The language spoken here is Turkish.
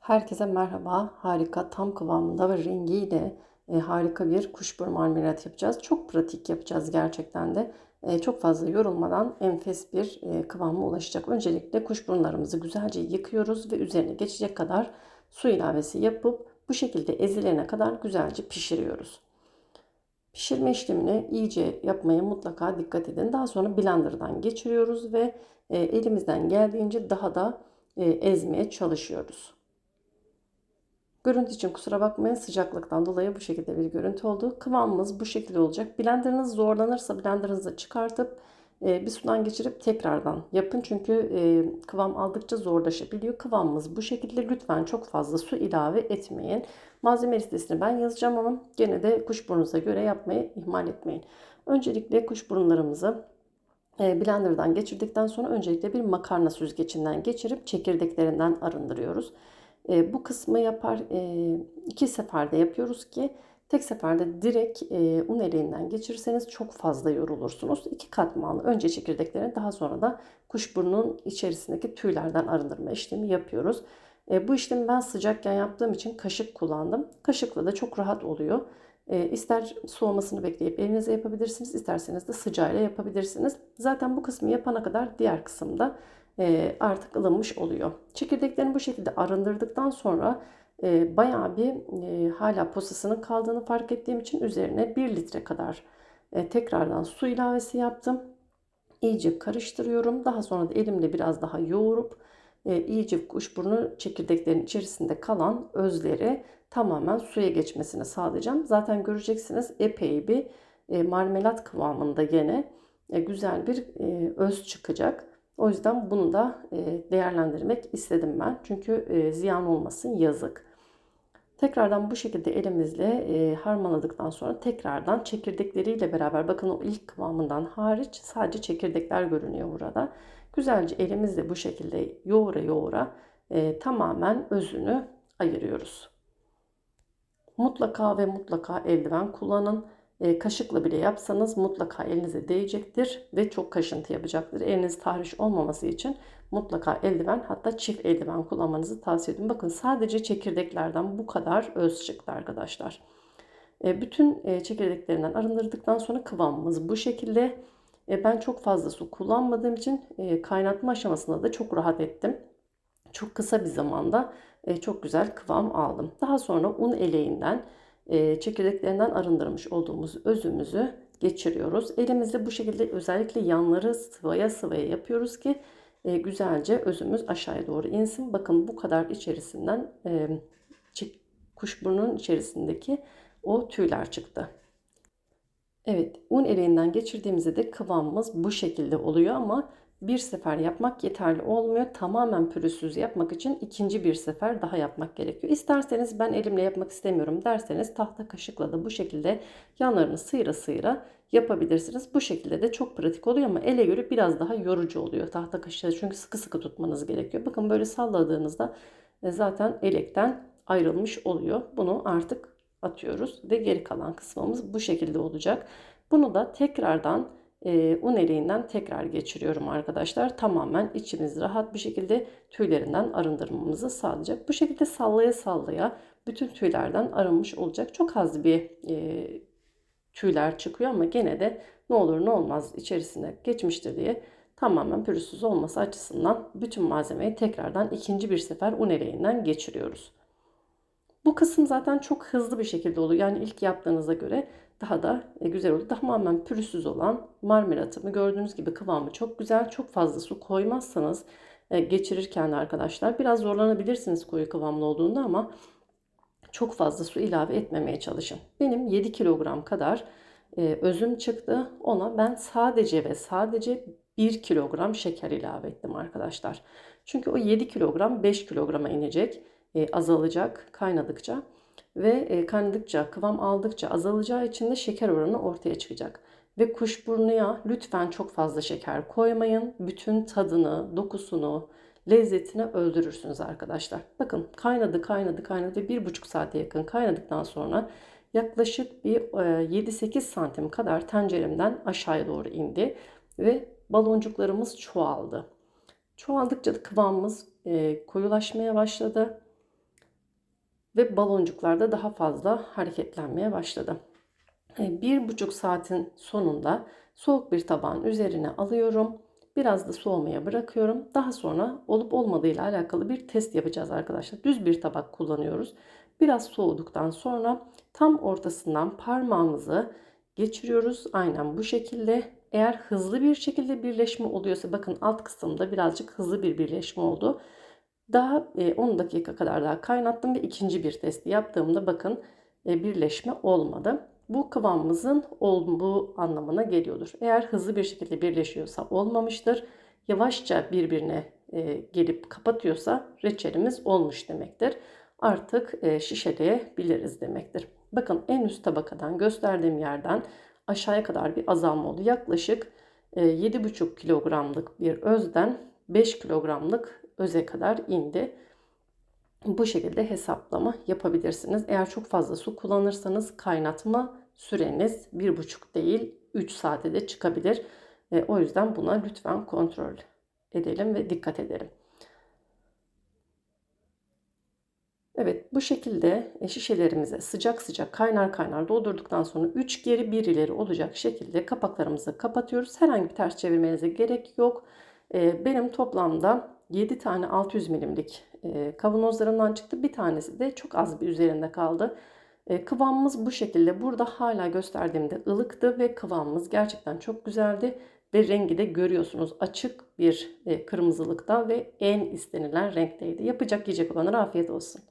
Herkese merhaba. Harika, tam kıvamında ve rengiyle e, harika bir kuşburnu marmelat yapacağız. Çok pratik yapacağız gerçekten de. E, çok fazla yorulmadan enfes bir e, kıvama ulaşacak. Öncelikle kuşburunlarımızı güzelce yıkıyoruz ve üzerine geçecek kadar su ilavesi yapıp bu şekilde ezilene kadar güzelce pişiriyoruz. Pişirme işlemini iyice yapmaya mutlaka dikkat edin. Daha sonra blenderdan geçiriyoruz ve e, elimizden geldiğince daha da e, ezmeye çalışıyoruz. Görüntü için kusura bakmayın sıcaklıktan dolayı bu şekilde bir görüntü oldu. Kıvamımız bu şekilde olacak. Blenderınız zorlanırsa blenderınızı çıkartıp bir sudan geçirip tekrardan yapın. Çünkü kıvam aldıkça zorlaşabiliyor. Kıvamımız bu şekilde. Lütfen çok fazla su ilave etmeyin. Malzeme listesini ben yazacağım ama gene de kuşburnunuza göre yapmayı ihmal etmeyin. Öncelikle kuşburunlarımızı blenderdan geçirdikten sonra öncelikle bir makarna süzgecinden geçirip çekirdeklerinden arındırıyoruz. E, bu kısmı yapar e, iki seferde yapıyoruz ki tek seferde direkt e, un eleğinden geçirirseniz çok fazla yorulursunuz. İki katmanlı önce çekirdeklerini daha sonra da kuşburnunun içerisindeki tüylerden arındırma işlemi yapıyoruz. E, bu işlemi ben sıcakken yaptığım için kaşık kullandım. Kaşıkla da çok rahat oluyor. E, ister soğumasını bekleyip elinize yapabilirsiniz, isterseniz de sıcağıyla yapabilirsiniz. Zaten bu kısmı yapana kadar diğer kısımda artık ılınmış oluyor. Çekirdeklerini bu şekilde arındırdıktan sonra e, bayağı bir e, hala posasının kaldığını fark ettiğim için üzerine 1 litre kadar e, tekrardan su ilavesi yaptım. İyice karıştırıyorum. Daha sonra da elimle biraz daha yoğurup e, iyice kuşburnu çekirdeklerin içerisinde kalan özleri tamamen suya geçmesini sağlayacağım. Zaten göreceksiniz epey bir e, marmelat kıvamında gene e, güzel bir e, öz çıkacak. O yüzden bunu da e, değerlendirmek istedim ben. Çünkü e, ziyan olmasın yazık. Tekrardan bu şekilde elimizle e, harmanladıktan sonra tekrardan çekirdekleriyle beraber bakın o ilk kıvamından hariç sadece çekirdekler görünüyor burada. Güzelce elimizle bu şekilde yoğura yoğura tamamen özünü ayırıyoruz. Mutlaka ve mutlaka eldiven kullanın. E, kaşıkla bile yapsanız mutlaka elinize değecektir ve çok kaşıntı yapacaktır. Eliniz tahriş olmaması için mutlaka eldiven hatta çift eldiven kullanmanızı tavsiye ediyorum. Bakın sadece çekirdeklerden bu kadar öz çıktı arkadaşlar. E, bütün e, çekirdeklerinden arındırdıktan sonra kıvamımız bu şekilde. Ben çok fazla su kullanmadığım için kaynatma aşamasında da çok rahat ettim. Çok kısa bir zamanda çok güzel kıvam aldım. Daha sonra un eleğinden e, çekirdeklerinden arındırmış olduğumuz özümüzü geçiriyoruz. Elimizde bu şekilde özellikle yanları sıvaya sıvaya yapıyoruz ki e, güzelce özümüz aşağıya doğru insin. Bakın bu kadar içerisinden e, kuşburnunun içerisindeki o tüyler çıktı. Evet un eleğinden geçirdiğimizde de kıvamımız bu şekilde oluyor ama bir sefer yapmak yeterli olmuyor. Tamamen pürüzsüz yapmak için ikinci bir sefer daha yapmak gerekiyor. İsterseniz ben elimle yapmak istemiyorum derseniz tahta kaşıkla da bu şekilde yanlarını sıyıra sıyıra yapabilirsiniz. Bu şekilde de çok pratik oluyor ama ele göre biraz daha yorucu oluyor tahta kaşığı çünkü sıkı sıkı tutmanız gerekiyor. Bakın böyle salladığınızda e, zaten elekten ayrılmış oluyor. Bunu artık atıyoruz ve geri kalan kısmımız bu şekilde olacak. Bunu da tekrardan e, un eleğinden tekrar geçiriyorum arkadaşlar. Tamamen içimiz rahat bir şekilde tüylerinden arındırmamızı sağlayacak. Bu şekilde sallaya sallaya bütün tüylerden arınmış olacak. Çok az bir e, tüyler çıkıyor ama gene de ne olur ne olmaz içerisine geçmiştir diye tamamen pürüzsüz olması açısından bütün malzemeyi tekrardan ikinci bir sefer un eleğinden geçiriyoruz. Bu kısım zaten çok hızlı bir şekilde oluyor. Yani ilk yaptığınıza göre daha da e, güzel olur. Tamamen pürüzsüz olan marmelatımı gördüğünüz gibi kıvamı çok güzel. Çok fazla su koymazsanız e, geçirirken arkadaşlar biraz zorlanabilirsiniz koyu kıvamlı olduğunda ama çok fazla su ilave etmemeye çalışın. Benim 7 kilogram kadar e, özüm çıktı. Ona ben sadece ve sadece 1 kilogram şeker ilave ettim arkadaşlar. Çünkü o 7 kilogram 5 kilograma inecek, azalacak kaynadıkça ve e, kaynadıkça, kıvam aldıkça azalacağı için de şeker oranı ortaya çıkacak. Ve kuşburnuya lütfen çok fazla şeker koymayın. Bütün tadını, dokusunu, lezzetini öldürürsünüz arkadaşlar. Bakın kaynadı, kaynadı, kaynadı. Bir buçuk saate yakın kaynadıktan sonra yaklaşık bir 7-8 e, santim kadar tenceremden aşağıya doğru indi. Ve baloncuklarımız çoğaldı. Çoğaldıkça kıvamımız e, koyulaşmaya başladı ve baloncuklar da daha fazla hareketlenmeye başladı. E, bir buçuk saatin sonunda soğuk bir tabağın üzerine alıyorum. Biraz da soğumaya bırakıyorum. Daha sonra olup olmadığıyla alakalı bir test yapacağız arkadaşlar. Düz bir tabak kullanıyoruz. Biraz soğuduktan sonra tam ortasından parmağımızı geçiriyoruz. Aynen bu şekilde. Eğer hızlı bir şekilde birleşme oluyorsa bakın alt kısımda birazcık hızlı bir birleşme oldu. Daha 10 dakika kadar daha kaynattım ve ikinci bir testi yaptığımda bakın e, birleşme olmadı. Bu kıvamımızın olduğu anlamına geliyordur. Eğer hızlı bir şekilde birleşiyorsa olmamıştır. Yavaşça birbirine e, gelip kapatıyorsa reçelimiz olmuş demektir. Artık e, şişeleyebiliriz demektir. Bakın en üst tabakadan gösterdiğim yerden aşağıya kadar bir azalma oldu. Yaklaşık 7,5 kilogramlık bir özden 5 kilogramlık öze kadar indi. Bu şekilde hesaplama yapabilirsiniz. Eğer çok fazla su kullanırsanız kaynatma süreniz 1,5 değil 3 saate de çıkabilir. E, o yüzden buna lütfen kontrol edelim ve dikkat edelim. Evet bu şekilde e, şişelerimize sıcak sıcak kaynar kaynar doldurduktan sonra 3 geri 1 ileri olacak şekilde kapaklarımızı kapatıyoruz. Herhangi bir ters çevirmenize gerek yok. E, benim toplamda 7 tane 600 milimlik e, kavanozlarımdan çıktı. Bir tanesi de çok az bir üzerinde kaldı. E, kıvamımız bu şekilde. Burada hala gösterdiğimde ılıktı ve kıvamımız gerçekten çok güzeldi. Ve rengi de görüyorsunuz açık bir e, kırmızılıkta ve en istenilen renkteydi. Yapacak yiyecek olanlara afiyet olsun.